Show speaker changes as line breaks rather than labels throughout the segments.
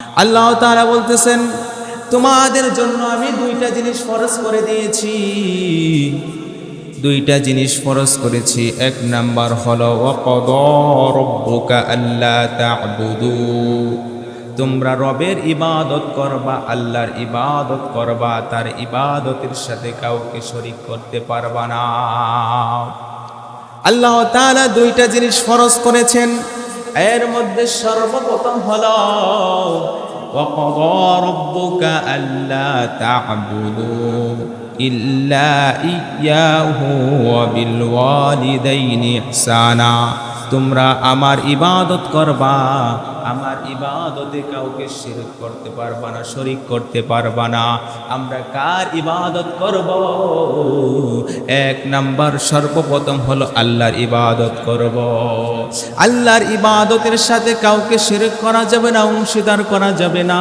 আল্লাহ তাআলা বলতেছেন, তোমাদের জন্য আমি দুইটা জিনিস ফরজ করে দিয়েছি। দুইটা জিনিস ফরজ করেছি। এক নাম্বার হলো, ওয়াকাদা রাব্বুকা আল্লা তা'বুদু। তোমরা রবের ইবাদত করবা, আল্লাহর ইবাদত করবা, তার ইবাদতের সাথে কাউকে শরিক করতে পারবা না। আল্লাহ তাআলা দুইটা জিনিস ফরজ করেছেন এর মধ্যে সর্বপ্রথম হলো وقضى ربك ألا تعبدوا إلا إياه وبالوالدين إحسانا তোমরা আমার ইবাদত করবা, আমার ইবাদতে কাউকে শিরক করতে পারবা না, শরিক করতে পারবা না। আমরা কার ইবাদত করব? এক নাম্বার সর্বপ্রথম হলো আল্লাহর ইবাদত করব। আল্লাহর ইবাদতের সাথে কাউকে শিরক করা যাবে না, অংশীদার করা যাবে না।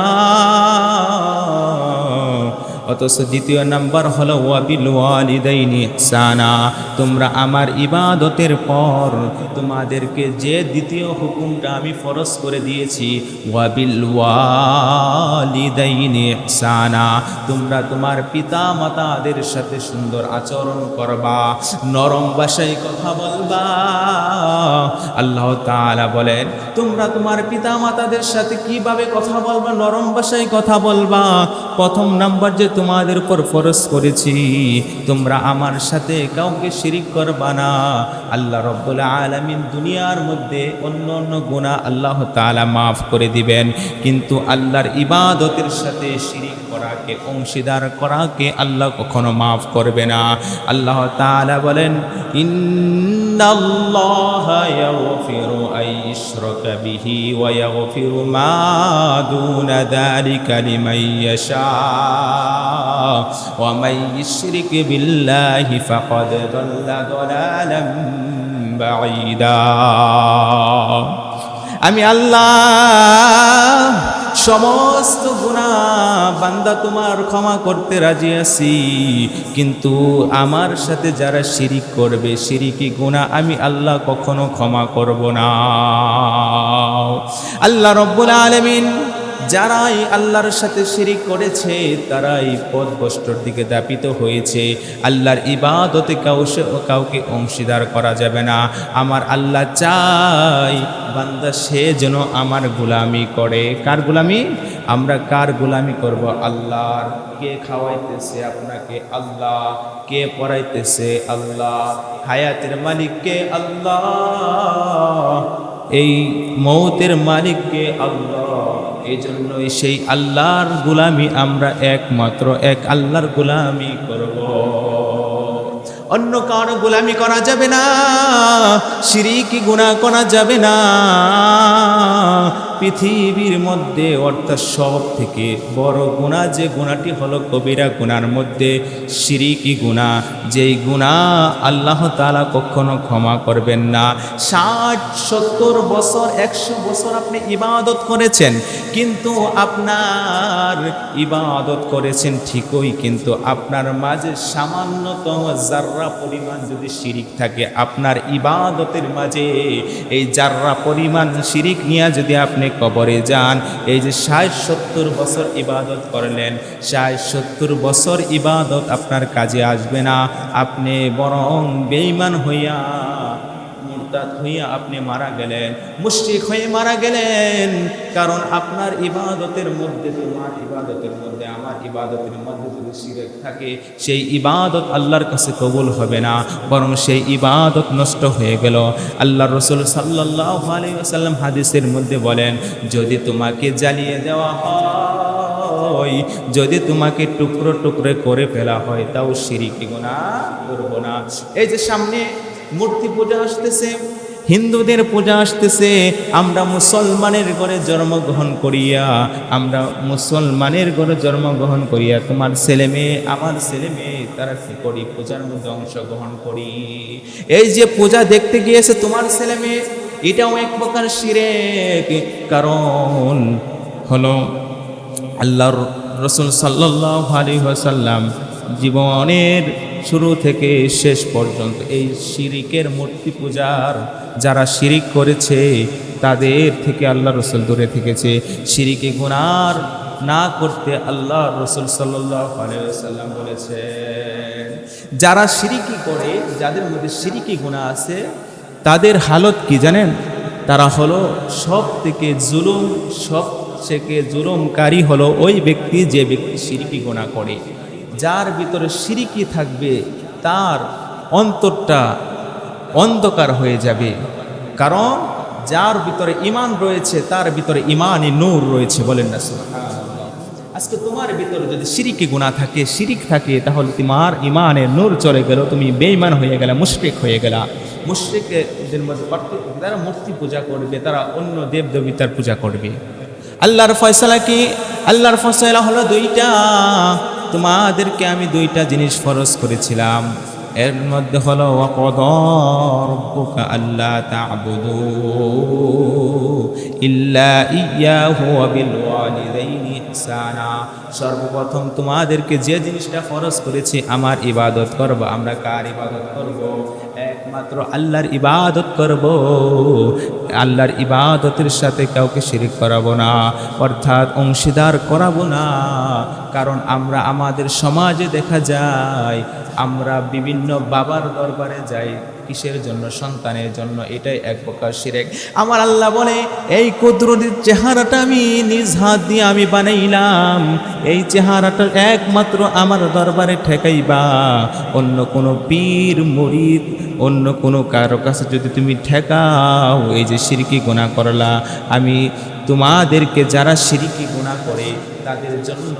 অথচ দ্বিতীয় নাম্বার হলো ওয়াবিল ওয়ালিদাইনি ইহসানা। তোমরা আমার ইবাদতের পর তোমাদেরকে যে দ্বিতীয় হুকুমটা আমি ফরজ করে দিয়েছি ওয়াবিল ওয়ালিদাইনি ইহসানা। তোমরা তোমার পিতা মাতাদের সাথে সুন্দর আচরণ করবা, নরম ভাষায় কথা বলবা। আল্লাহ তাআলা বলেন, তোমরা তোমার পিতা মাতাদের সাথে কীভাবে কথা বলবা? নরম ভাষায় কথা বলবা। প্রথম নাম্বার যে তোমাদের উপর ফরজ করেছি। তোমরা আমার সাথে কাউকে শিরিক করবা না। আল্লাহ রব্বুল আলামিন দুনিয়ার মধ্যে অন্য অন্য গুণা আল্লাহ তাআলা মাফ করে দিবেন। কিন্তু আল্লাহর ইবাদতের সাথে শিরিক করাকে, অংশীদার করাকে আল্লাহ কখনো মাফ করবে না। আল্লাহ তাআলা বলেন ইন্নাল্লাহা إن الله يغفر أن يشرك به ويغفر ما دون ذلك لمن يشاء ومن يشرك بالله فقد ضل ضلالا بعيدا. أمي الله সমস্ত গুণা বান্দা তোমার ক্ষমা করতে রাজি আছি। কিন্তু আমার সাথে যারা শিরিক করবে, শিরিকি গুণা আমি আল্লাহ কখনো ক্ষমা করব না। আল্লাহ রব্বুল আলমিন যারাই আল্লাহর সাথে শিরিক করেছে, তারাই পথভ্রষ্টর দিকে দাপিত হয়েছে। আল্লাহর ইবাদতে কাউকে কাউকে অংশীদার করা যাবে না। আমার আল্লাহ চাই, বান্দা সে যেন আমার গুলামি করে। কার গুলামি? আমরা কার গুলামি করব? আল্লাহর কে খাওয়াইতেছে আপনাকে? আল্লাহ কে পড়াইতেছে? আল্লাহ হায়াতের মালিককে? আল্লাহ। এই মৌতের মালিককে আল্লাহ এই জন্যই সেই আল্লাহর গুলামি আমরা একমাত্র এক আল্লাহর গুলামি করব। অন্য কারও গোলামি করা যাবে না সিরিকি গুণা করা যাবে না। পৃথিবীর মধ্যে অর্থাৎ সব থেকে বড় গুণা যে গুণাটি হলো কবিরা গুণার মধ্যে সিরিকি গুণা। যেই গুণা আল্লাহ তালা কখনো ক্ষমা করবেন না। ষাট, সত্তর বছর, একশো বছর আপনি ইবাদত করেছেন, কিন্তু আপনার ইবাদত করেছেন ঠিকই, কিন্তু আপনার মাঝে সামান্যতম জাররা পরিমাণ যদি শিরিক থাকে, আপনার ইবাদতের মাঝে এই জাররা পরিমাণ শিরিক নিয়ে যদি আপনি কবরে যান। এই যে ষাট সত্তর বছর ইবাদত করলেন, ষাট সত্তর বছর ইবাদত আপনার কাজে আসবে না। আপনি বরং বেইমান হইয়া মুরতাদ হইয়া আপনি মারা গেলেন, মুশরিক হয়ে মারা গেলেন। কারণ আপনার ইবাদতের মধ্যে তোমার ইবাদতের মধ্যে, আমার ইবাদতের মধ্যে যদি শিরক থাকে, সেই ইবাদত আল্লাহর কাছে কবুল হবে না, বরং সেই ইবাদত নষ্ট হয়ে গেল। আল্লাহ রসুল সাল্লাহ আলাইসাল্লাম হাদিসের মধ্যে বলেন, যদি তোমাকে জ্বালিয়ে দেওয়া হয়, যদি তোমাকে টুকরো টুকরো করে ফেলা হয়, তাও সিরিকি গোনা করব না। এই যে সামনে মূর্তি পূজা আসতেছে, হিন্দুদের পূজা আসতেছে, আমরা মুসলমানের ঘরে জন্মগ্রহণ করিয়া, আমরা মুসলমানের ঘরে জন্মগ্রহণ করিয়া, তোমার ছেলে মেয়ে, আমার ছেলে মেয়ে, তারা কি করি? পূজার মধ্যে অংশগ্রহণ করি। এই যে পূজা দেখতে গিয়েছে তোমার ছেলে মেয়ে, এটাও এক প্রকার শিরেক, কারণ হলো আল্লাহর রসুল সাল্লাহ আলী ওয়াসাল্লাম জীবনের শুরু থেকে শেষ পর্যন্ত এই শিরিকের মূর্তি পূজার যারা শিরিক করেছে, তাদের থেকে আল্লাহ রসুল দূরে থেকেছে। সিরিকি গুনার না করতে আল্লাহ রসুল আলাইসাল্লাম বলেছেন, যারা সিরিকি করে, যাদের মধ্যে সিরিকি গুণা আছে, তাদের হালত কি জানেন? তারা হলো সব থেকে জুলুম সব থেকে জুলুমকারী হলো ওই ব্যক্তি যে ব্যক্তি সিরিকি গুণা করে। যার ভিতরে সিরিকি থাকবে, তার অন্তরটা অন্ধকার হয়ে যাবে কারণ যার ভিতরে ইমান রয়েছে, তার ভিতরে ইমানই নূর রয়েছে বলেন না। আজকে তোমার ভিতরে যদি সিরিকি গুণা থাকে, শিরিক থাকে, তাহলে তোমার ইমানের নূর চলে গেল, তুমি বেঈমান হয়ে গেলে, মুশরিক হয়ে গেলা মুশরিকদের মধ্যে পার্থক্য? তারা মূর্তি পূজা করবে, তারা অন্য দেব দেবতার পূজা করবে আল্লাহর ফয়সালা কি আল্লাহর ফয়সালা হলো দুইটা তোমাদেরকে আমি দুইটা জিনিস ফরজ করেছিলাম। এর মধ্যে হলো আল্লাহ ইল্লা সর্বপ্রথম তোমাদেরকে যে জিনিসটা ফরজ করেছি, আমার ইবাদত করব। আমরা কার ইবাদত করব? একমাত্র আল্লাহর ইবাদত করব। আল্লাহর ইবাদতের সাথে কাউকে শিরিক করাবো না, অর্থাৎ অংশীদার করাবো না। কারণ আমরা আমাদের সমাজে দেখা যায়, আমরা বিভিন্ন বাবার দরবারে যাই কিসের জন্য? সন্তানের জন্য। এটাই এক প্রকার শিরেক। আমার আল্লাহ বলে, এই কুদরতির চেহারাটা আমি নিজ হাত দিয়ে আমি বানাইলাম। এই চেহারাটা একমাত্র আমার দরবারে ঠেকাইবা। অন্য কোনো পীর, মুরিদ, অন্য কোনো কারও কাছে যদি তুমি ঠেকাও, এই যে সিরকি গোনা করলা। আমি তোমাদেরকে যারা সিরিকি গুণা করে, তাদের জন্য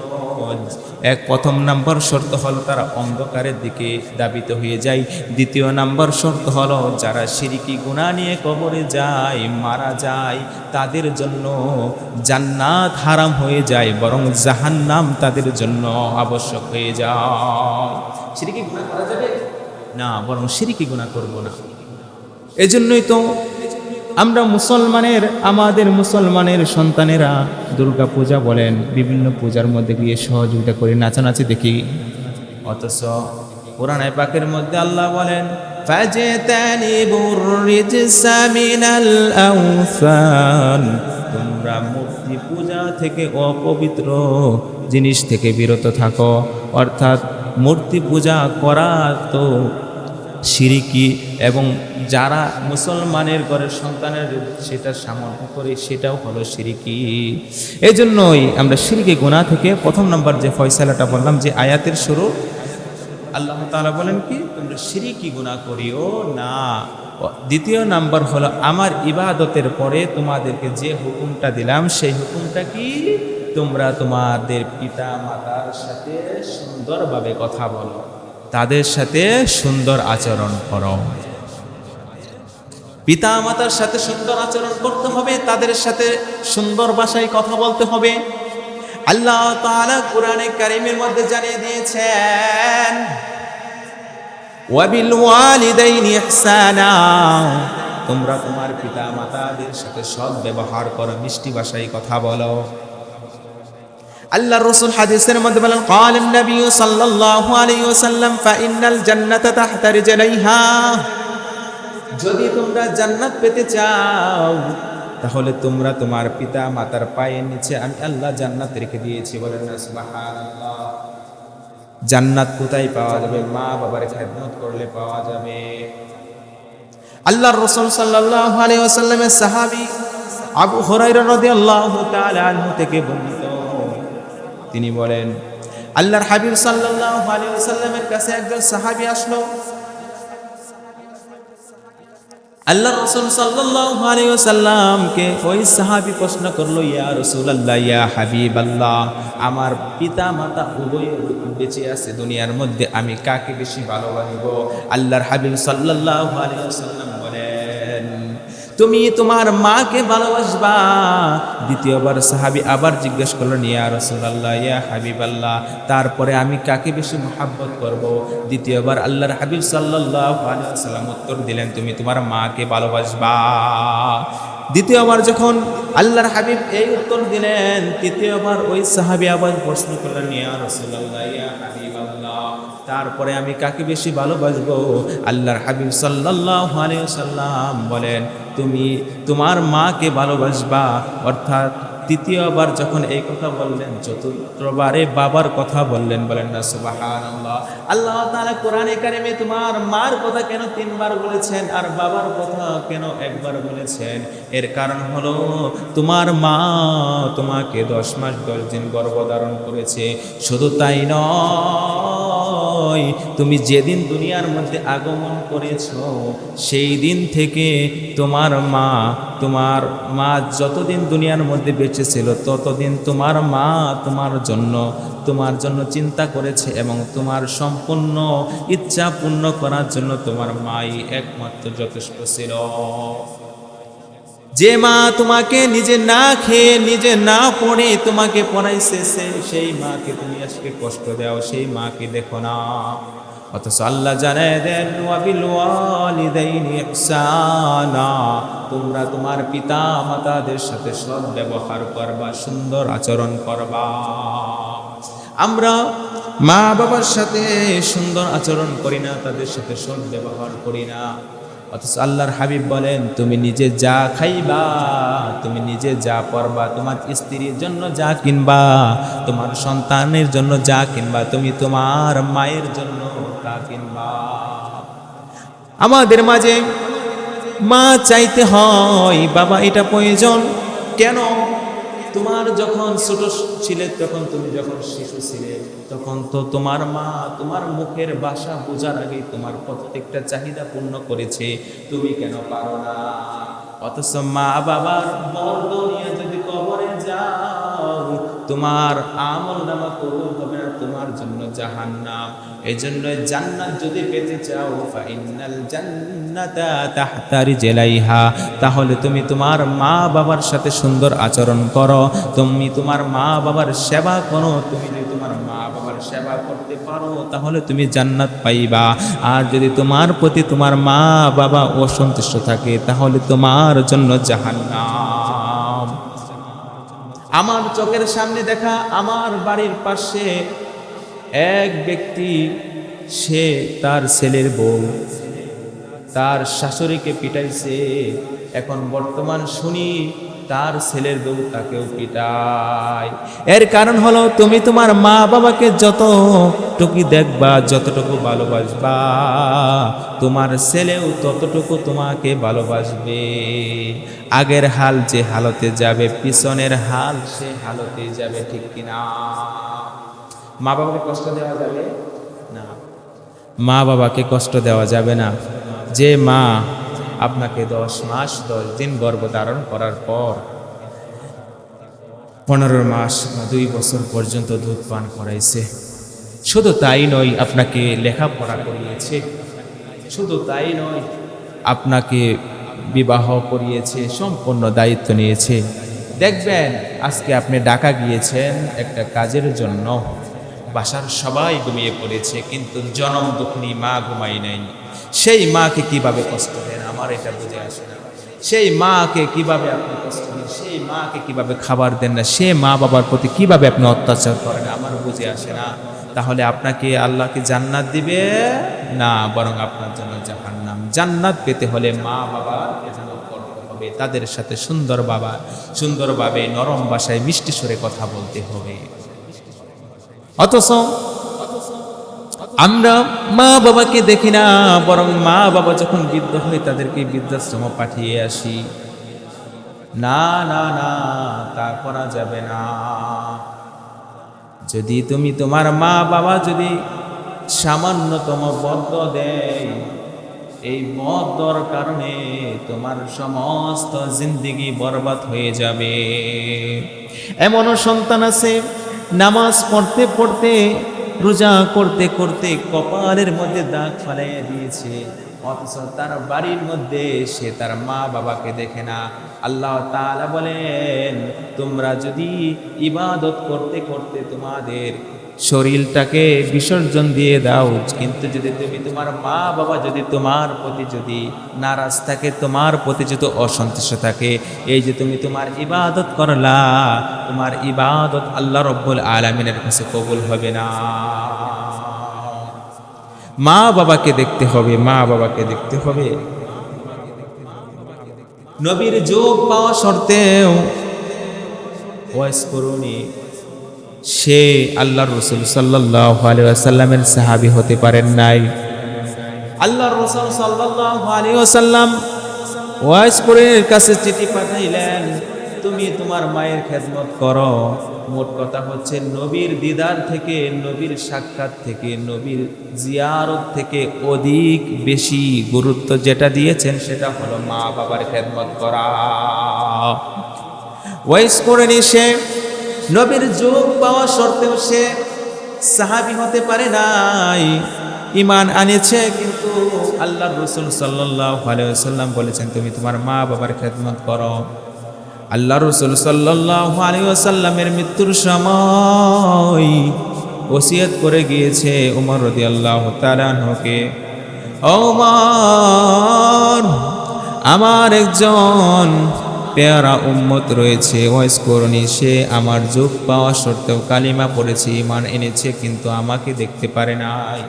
এক প্রথম নাম্বার শর্ত হলো তারা অন্ধকারের দিকে দাবিত হয়ে যায়। দ্বিতীয় নাম্বার শর্ত হলো যারা সিরিকি গুণা নিয়ে কবরে যায়, মারা যায়, তাদের জন্য জান্নাত হারাম হয়ে যায়, বরং জাহান্নাম তাদের জন্য আবশ্যক হয়ে যায়। সিরিকি গুণা করা যাবে? না, বরং সিরিকি গুণা করব না। এজন্যই তো আমরা মুসলমানের আমাদের মুসলমানের সন্তানেরা দুর্গা পূজা বলেন বিভিন্ন পূজার মধ্যে গিয়ে সহযোগিতা করে নাচানাচি দেখি অথচ কোরআনে পাকের মধ্যে আল্লাহ বলেন فَاجْتَنِبُوا الرِّجْسَ مِنَ الْأَوْثَانِ তোমরা মূর্তি পূজা থেকে অপবিত্র জিনিস থেকে বিরত থাকো অর্থাৎ মূর্তি পূজা করা তো সিরিকি এবং যারা মুসলমানের ঘরের সন্তানের সেটা সামর্থ্য করে সেটাও হলো সিরিকি। এই জন্যই আমরা সিরিকি গুণা থেকে প্রথম নম্বর যে ফয়সালাটা বললাম, যে আয়াতের শুরু, আল্লাহ তাআলা বলেন কি, তোমরা সিরিকি গুণা করিও না। দ্বিতীয় নাম্বার হলো, আমার ইবাদতের পরে তোমাদেরকে যে হুকুমটা দিলাম, সেই হুকুমটা কি? তোমরা তোমাদের পিতা মাতার সাথে সুন্দরভাবে কথা বলো। তাদের সাথে সুন্দর আচরণ করো। পিতা মাতার সাথে সুন্দর আচরণ করতে হবে, তাদের সাথে সুন্দর ভাষায় কথা বলতে হবে। আল্লাহ কোরআনে কারিমের মধ্যে জানিয়ে দিয়েছেন, ওয়াবিল তোমরা তোমার পিতা মাতাদের সাথে সৎ ব্যবহার করো, মিষ্টি ভাষায় কথা বলো। আল্লাহ রসুল হাদিসের মধ্যে বলেন কালেন নবী সাল্লাল্লাহু আলাইহি ওয়াসাল্লাম ফাইনাল জান্নাতা তাহতা রিজালাইহা যদি তোমরা জান্নাত পেতে চাও, তাহলে তোমরা তোমার পিতা মাতার পায়ের নিচে আমি আল্লাহ জান্নাত রেখে দিয়েছি। বলেন না, সুবহানাল্লাহ। জান্নাত কোথায় পাওয়া যাবে? মা বাবার খেদমত করলে পাওয়া যাবে। আল্লাহর রসুল সাল্লাল্লাহু আলাইহি ওয়াসাল্লামের সাহাবী আবু হুরায়রা রাদিয়াল্লাহু তাআলা আনহু থেকে বর্ণিত তিনি বলেন, আল্লাহর হাবিব সাল্লাল্লাহু আলাইহি ওয়াসাল্লামের কাছে একজন সাহাবী আসলো। আল্লাহ রসুল ওই সাহাবী প্রশ্ন করল, ইয়া রাসূলুল্লাহ, ইয়া হাবিবাল্লাহ, আমার পিতা মাতা উভয় বেঁচে আছে দুনিয়ার মধ্যে, আমি কাকে বেশি ভালোবাসব? আল্লাহর হাবিব ওয়াসাল্লাম বলেন তুমি তোমার মাকে ভালোবাসবা। দ্বিতীয়বার সাহাবী আবার জিজ্ঞেস করলেন ইয়া রাসূলুল্লাহ, ইয়া হাবিব আল্লাহ তারপরে আমি কাকে বেশি মহাব্বত করব? দ্বিতীয়বার আল্লাহর হাবিব সাল্লাল্লাহু আলাইহি ওয়াসাল্লাম উত্তর দিলেন, তুমি তোমার মাকে ভালোবাসবা। দ্বিতীয়বার যখন আল্লাহর হাবিব এই উত্তর দিলেন, তৃতীয়বার ওই সাহাবি আবার প্রশ্ন করলেন, ইয়া রাসূলুল্লাহ, ইয়া হাবিবাল্লাহ তারপরে আমি কাকে বেশি ভালোবাসবো? আল্লাহর হাবিব আলাইহি সাল্লাম বলেন, তুমি তোমার মাকে ভালোবাসবা। অর্থাৎ তৃতীয়বার যখন এই কথা বললেন, চতুর্থবারে বাবার কথা বললেন, বলেন না, সুবহানাল্লাহ। আল্লাহ তাআলা কোরআন কারিমে তোমার মার কথা কেন তিনবার বলেছেন আর বাবার কথা কেন একবার বলেছেন? এর কারণ হলো, তোমার মা তোমাকে দশ মাস দশ দিন গর্ভধারণ করেছে। শুধু তাই নয় তুমি যেদিন দুনিয়ার মধ্যে আগমন করেছ, সেই দিন থেকে তোমার মা তোমার মা যতদিন দুনিয়ার মধ্যে বেঁচে ছিল, ততদিন তোমার মা তোমার জন্য তোমার জন্য চিন্তা করেছে এবং তোমার সম্পূর্ণ ইচ্ছা পূর্ণ করার জন্য তোমার মাই একমাত্র যথেষ্ট ছিল। যে মা তোমাকে নিজে না খেয়ে, নিজে না পড়ে তোমাকে পড়াইছে সেই মাকে তুমি আজকে কষ্ট দাও, সেই মাকে দেখো না। অথচ আল্লাহ জানায় দেন তোমরা তোমার পিতা মাতাদের সাথে সৎ ব্যবহার করবা, সুন্দর আচরণ করবা। আমরা মা বাবার সাথে সুন্দর আচরণ করি না, তাদের সাথে সৎ ব্যবহার করি না। অথচ আল্লাহর হাবিব বলেন, তুমি নিজে যা খাইবা, তুমি নিজে যা পরবা, তোমার স্ত্রীর জন্য যা কিনবা, তোমার সন্তানের জন্য যা কিনবা, তুমি তোমার মায়ের জন্য তা কিনবা। আমাদের মাঝে মা চাইতে হয়, বাবা, এটা প্রয়োজন কেন? তোমার যখন ছোট ছিলে, তখন তুমি যখন শিশু ছিলে, তখন তো তোমার মা তোমার মুখের বাসা বোঝার আগেই তোমার প্রত্যেকটা চাহিদা পূর্ণ করেছে। তুমি কেন পারো না? অথচ মা বাবার বর্গ নিয়ে যদি তোমার আমল নামা কবুল হবে না, তোমার জন্য জাহান্নাম। এই জন্য জান্নাত যদি পেতে চাও ফাইনাল জান্নাতা তাহতারি জেলাইহা। তাহলে তুমি তোমার মা বাবার সাথে সুন্দর আচরণ করো। তুমি তোমার মা বাবার সেবা করো। তুমি যদি তোমার মা বাবার সেবা করতে পারো, তাহলে তুমি জান্নাত পাইবা। আর যদি তোমার প্রতি তোমার মা বাবা অসন্তুষ্ট থাকে, তাহলে তোমার জন্য জাহান্নাম। আমার চোখের সামনে দেখা আমার বাড়ির পাশে এক ব্যক্তি, সে তার ছেলের বউ। তার শাশুড়িকে পিটাইছে। এখন বর্তমান শুনি তার ছেলের বউ তাকেও পিটায়। এর কারণ হলো তুমি তোমার মা বাবাকে যতটুকু দেখবা, যতটুকু ভালোবাসবা, তোমার ছেলেও ততটুকু তোমাকে ভালোবাসবে। আগের হাল যে হালতে যাবে, পিছনের হাল সে হালতে যাবে, ঠিক কিনা? মা বাবাকে কষ্ট দেওয়া যাবে না? মা বাবাকে কষ্ট দেওয়া যাবে না। যে মা আপনাকে দশ মাস, দশ দিন গর্ভধারণ করার পর পনেরো মাস বা দুই বছর পর্যন্ত দুধ পান করাইছে। শুধু তাই নয়, আপনাকে লেখাপড়া করিয়েছে। শুধু তাই নয়, আপনাকে বিবাহ করিয়েছে, সম্পূর্ণ দায়িত্ব নিয়েছে। দেখবেন, আজকে আপনি ঢাকা গিয়েছেন একটা কাজের জন্য। বাসার সবাই ঘুমিয়ে পড়েছে, কিন্তু জনম দুঃখনি মা ঘুমাই নাই। সেই মাকে কীভাবে কষ্ট দেন? আমার এটা বুঝে আসে না। সেই মাকে কীভাবে আপনি কষ্ট দেন? সেই মাকে কীভাবে খাবার দেন না? সে মা বাবার প্রতি কীভাবে আপনি অত্যাচার করেন? বুঝে আসে না। তাহলে আপনাকে আল্লাহকে জান্নাত দিবে না, বরং আপনার জন্য জাহান্নাম। জান্নাত পেতে হলে মা করতে হবে, তাদের সাথে সুন্দর বাবা, সুন্দরভাবে নরম ভাষায় মিষ্টি সুরে কথা বলতে হবে। অথচ আমরা মা বাবাকে দেখি না, বরং মা বাবা যখন বৃদ্ধ হয় তাদেরকে বৃদ্ধাশ্রম পাঠিয়ে আসি। না না না, তা করা যাবে না। যদি তুমি তোমার মা বাবা যদি সামান্যতম বদ্ধ দেয়, এই বদ্ধর কারণে তোমার সমস্ত জিন্দিগি বরবাদ হয়ে যাবে। এমনও সন্তান আছে, নামাজ পড়তে পড়তে, রোজা করতে করতে কপালের মধ্যে দাগ ফালাইয়া দিয়েছে। অথচ তার বাড়ির মধ্যে সে তার মা বাবাকে দেখে না। আল্লাহ তাআলা বলেন, তোমরা যদি ইবাদত করতে করতে তোমাদের শরীরটাকে বিসর্জন দিয়ে দাও, কিন্তু যদি তুমি তোমার মা বাবা যদি তোমার প্রতি যদি নারাজ থাকে, তোমার প্রতি যদি অসন্তুষ্ট থাকে, এই যে তুমি তোমার ইবাদত করলা, তোমার ইবাদত আল্লাহ রব্বুল আলমিনের কাছে কবুল হবে না। মা বাবাকে দেখতে হবে, মা বাবাকে দেখতে হবে। নবীর যোগ পাওয়া সত্ত্বেও ওয়াইস করুনি সে আল্লাহ রসুল সাল্লাহ আলিয়াসাল্লামের সাহাবি হতে পারেন নাই। আল্লাহ রসুল সাল্লাহ আলিয়াসাল্লাম ওয়াইস করিনের কাছে চিঠি পাঠাইলেন, তুমি তোমার মায়ের খেদমত করো। মোট কথা হচ্ছে নবীর দিদার থেকে, নবীর সাক্ষাৎ থেকে, নবীর জিয়ারত থেকে অধিক বেশি গুরুত্ব যেটা দিয়েছেন সেটা হলো মা বাবার খেদমত করা। ওয়াইস করে সে, নবীর যোগ পাওয়া সত্ত্বেও সে সাহাবি হতে পারে নাই, ইমান আনেছে, কিন্তু আল্লাহ রসুল সাল্লাহ আলিয়াল্লাম বলেছেন, তুমি তোমার মা বাবার খেদমত করো। আল্লাহ রসুল সাল্লাহ আলিয়াল্লামের মৃত্যুর সময় ওসিয়ত করে গিয়েছে উমর রদি আল্লাহ তালানহকে ওমর আমার একজন পেয়ারা উম্মত রয়েছে, ওয়াইস করণী সে আমার যোগ পাওয়া সত্ত্বেও কালিমা পড়েছে ইমান এনেছে, কিন্তু আমাকে দেখতে পারে নাই।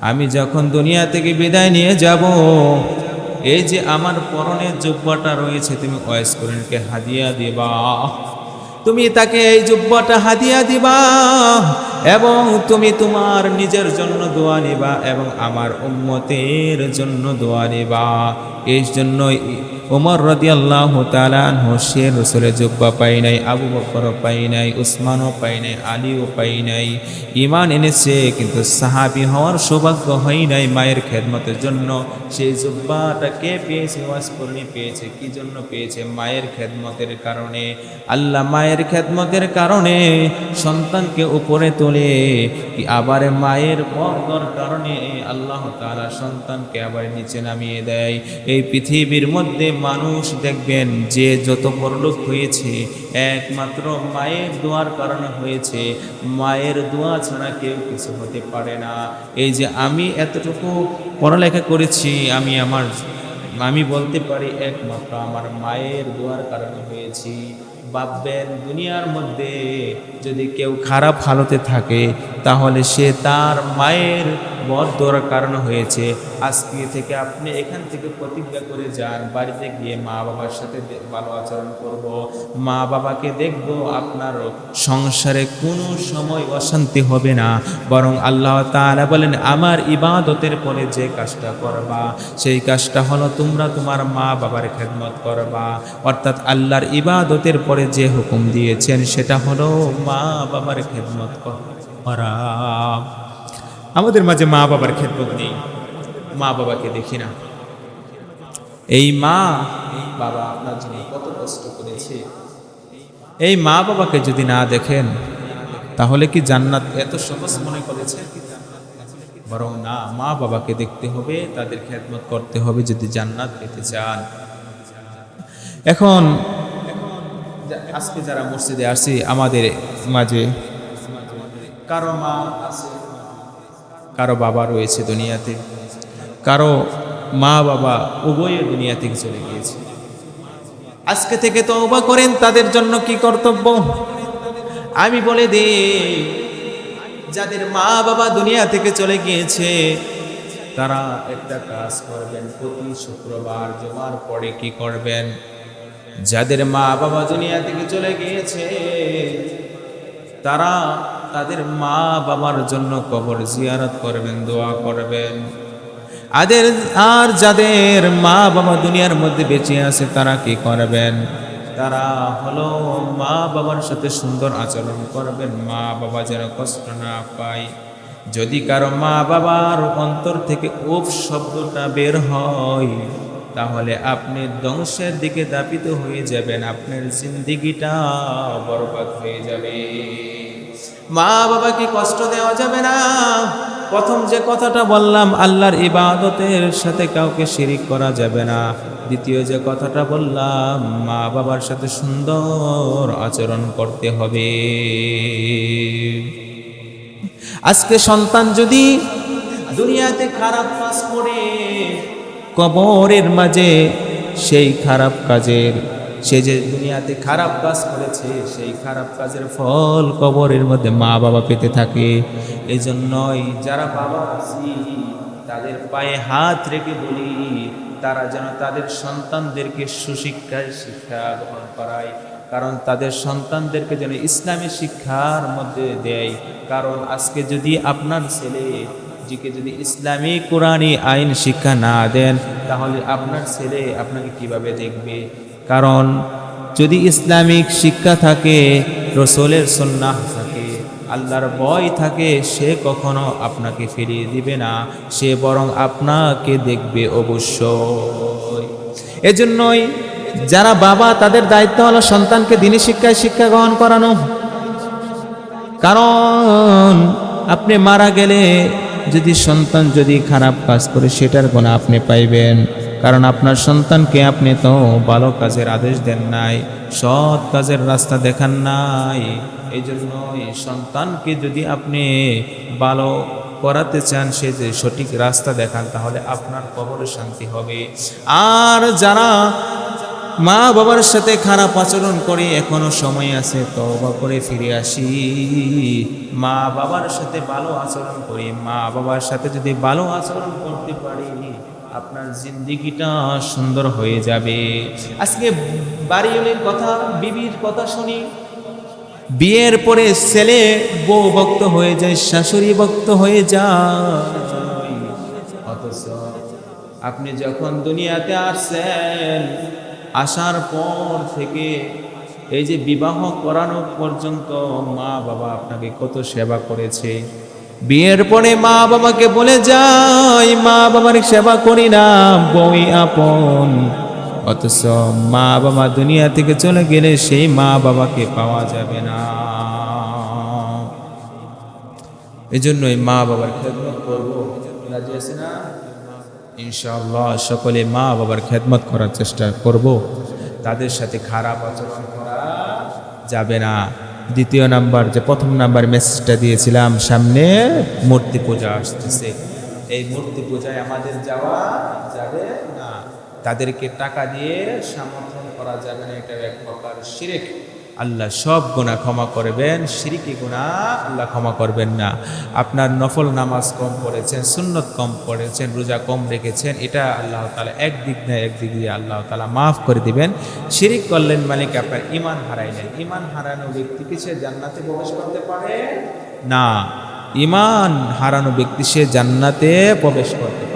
আমি যখন দুনিয়া থেকে বিদায় নিয়ে যাব এই যে আমার পরনে জুব্বাটা রয়েছে, তুমি ওয়াইস করণীকে হাদিয়া দিবা। তুমি তাকে এই জুব্বাটা হাদিয়া দিবা এবং তুমি তোমার নিজের জন্য দোয়া নিবা এবং আমার উম্মতের জন্য দোয়া নিবা। এই জন্যই ওমর আল্লাহ তালানহ সে রসুলের জুব্বা পাই নাই, আবু বকরও পাই নাই, উসমানও পাই নাই, আলীও পাই নাই ইমান এনেছে, কিন্তু সাহাবি হওয়ার সৌভাগ্য হয় নাই মায়ের খেদমতের জন্য। সেই জুব্বাটা কে পেয়েছে? ওয়াজ পেয়েছে, কি জন্য পেয়েছে? মায়ের খেদমতের কারণে। আল্লাহ মায়ের খেদমতের কারণে সন্তানকে উপরে তোলে, কি আবার মায়ের বর্গর কারণে আল্লাহ তাআলা সন্তানকে আবার নিচে নামিয়ে দেয়। এই পৃথিবীর মধ্যে মানুষ দেখবেন যে যত বড়লোক হয়েছে, একমাত্র মায়ের দোয়ার কারণে হয়েছে। মায়ের দোয়া ছাড়া কেউ কিছু হতে পারে না। এই যে আমি এতটুকু পড়ালেখা করেছি, আমি আমার, আমি বলতে পারি একমাত্র আমার মায়ের দোয়ার কারণে হয়েছি। ভাববেন দুনিয়ার মধ্যে যদি কেউ খারাপ হালতে থাকে, তাহলে সে তার মায়ের বদ দোয়ার কারণ হয়েছে। আজকে থেকে আপনি এখান থেকে প্রতিজ্ঞা করে যান, বাড়িতে গিয়ে মা বাবার সাথে ভালো আচরণ করব। মা বাবাকে দেখব আপনার সংসারে কোনো সময় অশান্তি হবে না। বরং আল্লাহ তাআলা বলেন, আমার ইবাদতের পরে যে কাজটা করবা, সেই কাজটা হলো তোমরা তোমার মা বাবার খেদমত করবা। অর্থাৎ আল্লাহর ইবাদতের পরে যে হুকুম দিয়েছেন, সেটা হলো মা বাবার খেদমত করা। আমাদের মাঝে মা বাবার খেদমত নেই। মা বাবাকে দেখি না। এই মা, এই বাবা আপনার জন্য কত কষ্ট করেছে। এই মা বাবাকে যদি না দেখেন, তাহলে কি জান্নাত এত সহজ মনে করেছে? বরং না, মা বাবাকে দেখতে হবে, তাদের খেদমত করতে হবে যদি জান্নাত পেতে চান। এখন, আজকে যারা মসজিদে আসি, আমাদের মাঝে কারও মা আছে কারও বাবা রয়েছে দুনিয়াতে, কারও মা বাবা উভয়ে দুনিয়া থেকে চলে গিয়েছে। আজকে থেকে তো তওবা করেন, তাদের জন্য কি কর্তব্য? আমি বলে দে যাদের মা বাবা দুনিয়া থেকে চলে গিয়েছে, তারা একটা কাজ করবেন, প্রতি শুক্রবার জমার পরে কি করবেন? যাদের মা বাবা দুনিয়া থেকে চলে গিয়েছে, তারা তাদের মা বাবার জন্য কবর জিয়ারত করবেন, দোয়া করবেন। আদের, আর যাদের মা বাবা দুনিয়ার মধ্যে বেঁচে আছে, তারা কি করবেন? তারা হলো মা বাবার সাথে সুন্দর আচরণ করবেন, মা বাবা যেন কষ্ট না পায়। যদি কারও মা বাবার অন্তর থেকে উপ শব্দটা বের হয়, তাহলে আপনি ধ্বংসের দিকে দাপিত হয়ে যাবেন, আপনার জিন্দিগিটা বরবাদ হয়ে যাবে। মা বাবাকে কষ্ট দেওয়া যাবে না। প্রথম যে কথাটা বললাম, আল্লাহর ইবাদতের সাথে কাউকে শিরিক করা যাবে না। দ্বিতীয় যে কথাটা বললাম, মা বাবার সাথে সুন্দর আচরণ করতে হবে। আজকে সন্তান যদি দুনিয়াতে খারাপ কাজ করে, কবরের মাঝে সেই খারাপ কাজের সে যে দুনিয়াতে খারাপ কাজ করেছে, সেই খারাপ কাজের ফল কবরের মধ্যে মা বাবা পেতে থাকে। এই জন্যই যারা বাবা আছি, তাদের পায়ে হাত রেখে বলি, তারা যেন তাদের সন্তানদেরকে সুশিক্ষায় শিক্ষা গ্রহণ করায়। কারণ তাদের সন্তানদেরকে যেন ইসলামী শিক্ষার মধ্যে দেয়। কারণ আজকে যদি আপনার ছেলে জিকে যদি ইসলামী কোরআনী আইন শিক্ষা না দেন, তাহলে আপনার ছেলে আপনাকে কীভাবে দেখবে? কারণ যদি ইসলামিক শিক্ষা থাকে, রসুলের সন্ন্যাহ থাকে, আল্লাহর ভয় থাকে, সে কখনো আপনাকে ফিরিয়ে দিবে না, সে বরং আপনাকে দেখবে অবশ্যই। এজন্যই যারা বাবা, তাদের দায়িত্ব হলো সন্তানকে দিনী শিক্ষায় শিক্ষা গ্রহণ করানো। কারণ আপনি মারা গেলে যদি সন্তান যদি খারাপ কাজ করে, সেটার কোনো আপনি পাইবেন। কারণ আপনার সন্তানকে আপনি তো ভালো কাজের আদেশ দেন নাই, সৎ কাজের রাস্তা দেখান নাই। এই জন্যই সন্তানকে যদি আপনি ভালো করাতে চান, সে যে সঠিক রাস্তা দেখান, তাহলে আপনার কবরে শান্তি হবে। আর যারা মা বাবার সাথে খারাপ আচরণ করে, এখনও সময় আছে তবা করে ফিরে আসি। মা বাবার সাথে ভালো আচরণ করি। মা বাবার সাথে যদি ভালো আচরণ করতে পারি আপনার জিন্দিগিটা সুন্দর হয়ে যাবে। আজকে বাড়িওয়ালির কথা, বিবির কথা শুনি। বিয়ের পরে ছেলে বউ ভক্ত হয়ে যায়, শাশুড়ি ভক্ত হয়ে যায়। অথচ আপনি যখন দুনিয়াতে আসছেন, আসার পর থেকে এই যে বিবাহ করানো পর্যন্ত মা বাবা আপনাকে কত সেবা করেছে। বিয়ের পরে মা বাবাকে বলে যাই, মা বাবার সেবা করি না, বই আপন। অথচ মা বাবা দুনিয়া থেকে চলে গেলে সেই মা বাবাকে পাওয়া যাবে না। এই জন্যই মা বাবার খেদমত করব। আছে না? সকলে মা বাবার খেদমত করার চেষ্টা করব। তাদের সাথে খারাপ আচরণ করা যাবে না। দ্বিতীয় নাম্বার, যে প্রথম নাম্বার মেসেজটা দিয়েছিলাম, সামনে মূর্তি পূজা আসতেছে। এই মূর্তি পূজায় আমাদের যাওয়া যাবে না। তাদেরকে টাকা দিয়ে সমর্থন করা যাবে না, এটা এক প্রকার শিরেক। আল্লাহ সব গুণা ক্ষমা করবেন, সিরিকি গুণা আল্লাহ ক্ষমা করবেন না। আপনার নফল নামাজ কম পড়েছেন, সুন্নত কম পড়েছেন, রোজা কম রেখেছেন, এটা আল্লাহ তালা একদিক না একদিক দিয়ে আল্লাহ তালা মাফ করে দিবেন। শিরিক করলেন মানে কি আপনার ইমান হারাইলেন ইমান হারানো ব্যক্তি কি সে জান্নাতে প্রবেশ করতে পারে? না। ইমান হারানো ব্যক্তি সে জান্নাতে প্রবেশ করতে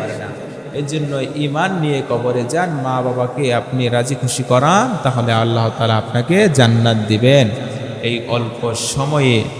পারে না এই জন্য ইমান নিয়ে কবরে যান, মা বাবাকে আপনি রাজি খুশি করান, তাহলে আল্লাহ তালা আপনাকে জান্নাত দিবেন। এই অল্প সময়ে